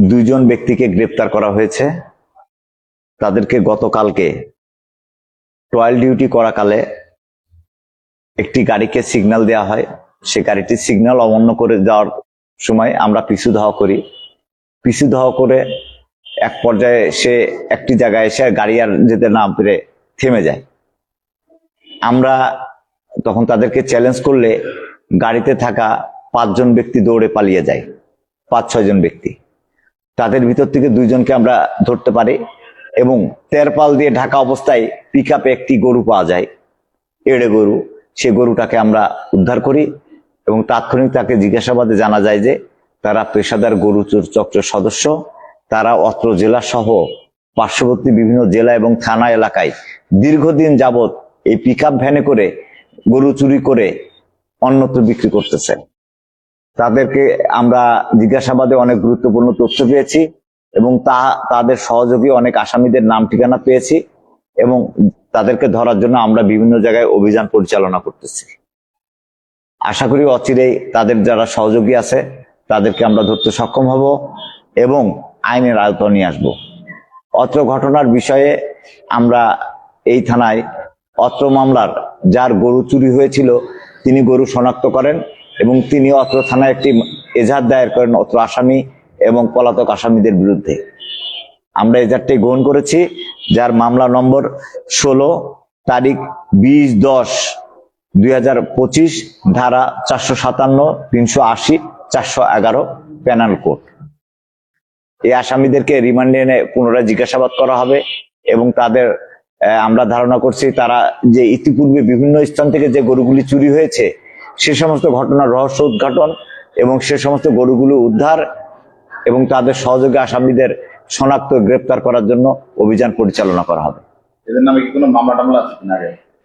দুইজন ব্যক্তিকে গ্রেপ্তার করা হয়েছে। তাদেরকে গতকালকে ট্রয়াল ডিউটি করাকালে একটি গাড়িকে সিগন্যাল দেওয়া হয়। সে গাড়িটি সিগন্যাল অমান্য করে যাওয়ার সময় আমরা পিছু ধাওয়া করি। পিছু ধাওয়া করে এক পর্যায়ে সে একটি জায়গায় এসে গাড়ি আর যেতে না পেরে থেমে যায়। আমরা তখন তাদেরকে চ্যালেঞ্জ করলে গাড়িতে থাকা পাঁচজন ব্যক্তি দৌড়ে পালিয়ে যায়। পাঁচ ছয়জন ব্যক্তি। তাদের ভিতর থেকে দুইজনকে আমরা ধরতে পারি এবং তেরপাল দিয়ে ঢাকা অবস্থায় পিক একটি গরু পাওয়া যায়। এড়ে গরু। সে গরুটাকে আমরা উদ্ধার করি এবং তাৎক্ষণিক তাকে জিজ্ঞাসাবাদে জানা যায় যে তারা পেশাদার গরু চোর চক্রের সদস্য। তারা অত্র জেলা সহ পার্শ্ববর্তী বিভিন্ন জেলা এবং থানা এলাকায় দীর্ঘদিন যাবৎ এই পিক ভ্যানে করে গরু চুরি করে অন্যত্র বিক্রি করতেছে। তাদেরকে আমরা জিজ্ঞাসাবাদে অনেক গুরুত্বপূর্ণ তথ্য পেয়েছি এবং তা, তাদের সহযোগী অনেক আসামিদের নাম ঠিকানা পেয়েছি এবং তাদেরকে ধরার জন্য আমরা বিভিন্ন জায়গায় অভিযান পরিচালনা করতেছি। আশা করি অচিরেই তাদের যারা সহযোগী আছে, তাদেরকে আমরা ধরতে সক্ষম হব এবং আইনের আয়ত্ত নিয়ে আসব। অত্র ঘটনার বিষয়ে আমরা এই থানায় অত্র মামলার যার গরু চুরি হয়েছিল, তিনি গরু শনাক্ত করেন। এবং তিনি অত্র থানায় একটি এজাহার দায়ের করেন অত্র আসামি এবং পলাতক আসামিদের বিরুদ্ধে। আমরা এজাহারটি গ্রহণ করেছি, যার মামলা নম্বর ষোলো, তারিখ বিশ দশ দুই ধারা চারশো সাতান্ন, তিনশো আশি, চারশো এগারো প্যানাল কোড এই আসামিদেরকে রিমান্ডে এনে পুনরায় জিজ্ঞাসাবাদ করা হবে এবং তাদের আমরা ধারণা করছি তারা যে ইতিপূর্বে বিভিন্ন স্থান থেকে যে গরুগুলি চুরি হয়েছে সে সমস্ত ঘটনার রহস্য উদ্ঘাটন এবং সে সমস্ত গরুগুলো উদ্ধার এবং তাদের সহযোগী আসামিদের শনাক্ত গ্রেপ্তার করার জন্য অভিযান পরিচালনা করা হবে। এদের নামে কি কোনো মামলা টামলা আছে কিনা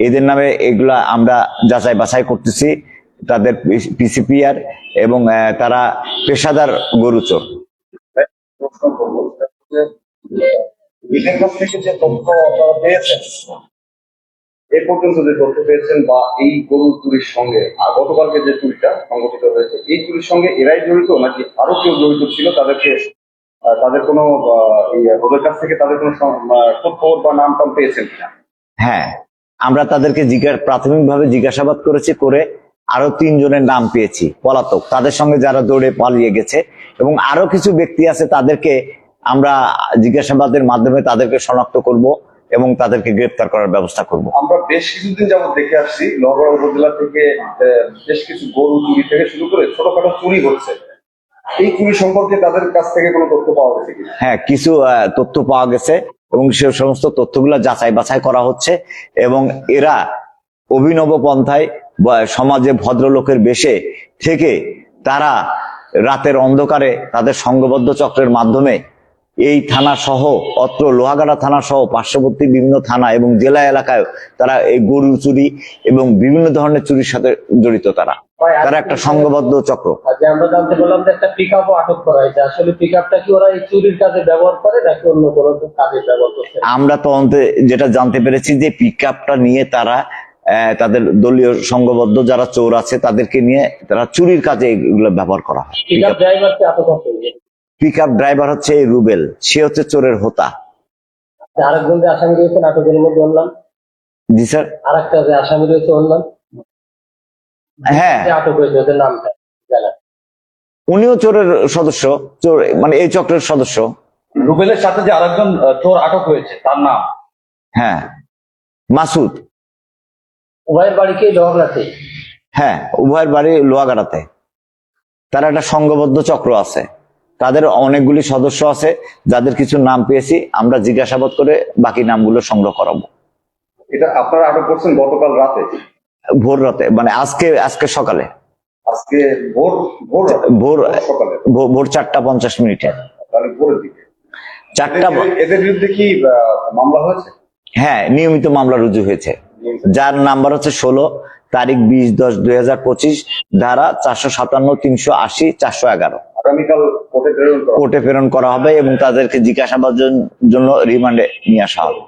এদের নামে এগুলা আমরা যাচাই বাছাই করতেছি। তাদের পিসিপিআর এবং তারা পেশাদার গরুচোর প্রশ্ন করব থেকে যে তথ্য আপনারা পেয়েছেন এ পর্যন্ত যে তথ্য পেয়েছেন বা এই গরু চুরির সঙ্গে গতকালকে যে চুরিটা সংগঠিত হয়েছে, এই চুরির সঙ্গে এরাই জড়িত নাকি আরও কেউ জড়িত ছিল? তাদেরকে তাদের কোনো ওদের কাছ থেকে তাদের কোনো খবর বা নাম টাম পেয়েছেন কিনা? হ্যাঁ আমরা তাদেরকে জিজ্ঞাসা প্রাথমিকভাবে জিজ্ঞাসাবাদ করেছি, করে আরও তিনজনের নাম পেয়েছি, পলাতক। তাদের সঙ্গে যারা দৌড়ে পালিয়ে গেছে, এবং আরও কিছু ব্যক্তি আছে তাদেরকে আমরা জিজ্ঞাসাবাদের মাধ্যমে তাদেরকে শনাক্ত করব। এবং তাদেরকে গ্রেপ্তার করার ব্যবস্থা করব। আমরা বেশ কিছুদিন যাবত দেখে আসছি লোহাগড়া উপজেলা থেকে বেশ কিছু গরু চুরি থেকে শুরু করে ছোটখাটো চুরি হচ্ছে। এই চুরি সম্পর্কে তাদের কাছ থেকে কোনো তথ্য পাওয়া গেছে হ্যাঁ কিছু তথ্য পাওয়া গেছে এবং সে সমস্ত তথ্যগুলো যাচাই বাছাই করা হচ্ছে এবং এরা অভিনব পন্থায় সমাজে ভদ্রলোকের বেশে থেকে তারা রাতের অন্ধকারে তাদের সংঘবদ্ধ চক্রের মাধ্যমে এই থানা সহ অত্র লোহাগাড়া থানা সহ পার্শ্ববর্তী বিভিন্ন থানা এবং জেলা এলাকায় তারা এই গরু চুরি এবং বিভিন্ন ধরনের চুরির সাথে জড়িত তারা। তারা একটা সংঘবদ্ধ চক্র। আমরা জানতে পারলাম যে একটা পিক আটক করা হয়েছে আসলে পিক কি ওরা এই চুরির কাজে ব্যবহার করে নাকি অন্য কোনো কাজে ব্যবহার করছে? আমরা তদন্তে যেটা জানতে পেরেছি যে পিক নিয়ে তারা আহ, তাদের দলীয় সংঘবদ্ধ যারা চোর আছে তাদেরকে নিয়ে তারা চুরির কাজে এগুলো ব্যবহার করা হয়। পিক ড্রাইভার হচ্ছে এই রুবেল। সে হচ্ছে চোরের হোতা। আরেকজন যে আসামি রয়েছে নাটকের মধ্যে বললাম জি স্যার। আর একটা যে আসামি রয়েছে বললাম হ্যাঁ। আটক হয়েছে ওদের নামটা উনিও চোরের সদস্য চোর মানে এই চক্রের সদস্য। রুবেলের সাথে যে আরেকজন চোর আটক হয়েছে তার নাম? হ্যাঁ। মাসুদ। উভয়ের বাড়িকে ঝগড়াতে হ্যাঁ উভয়ের বাড়ি লোহাগাড়াতে। তার একটা সংঘবদ্ধ চক্র আছে। তাদের অনেকগুলি সদস্য আছে যাদের কিছু নাম পেয়েছি আমরা জিজ্ঞাসাবাদ করে বাকি নামগুলো সংগ্রহ করাবো। এটা আপনারা আটক করছেন গতকাল রাতে? ভোর রাতে মানে আজকে আজকে সকালে। আজকে ভোর ভোর ভোর সকালে। ভোর- চারটা পঞ্চাশ মিনিটে। ভোরের দিকে। চারটা এদের- বিরুদ্ধে কি মামলা হয়েছে? হ্যাঁ নিয়মিত মামলা রুজু হয়েছে। যার নাম্বার হচ্ছে ষোলো তারিখ বিশ দশ দুই হাজার পঁচিশ ধারা চারশো সাতান্ন তিনশো আশি চারশো এগারো। কোর্টে প্রেরণ করা হবে। এবং তাদেরকে জিজ্ঞাসাবাদের জন্য রিমান্ডে নিয়ে আসা হবে।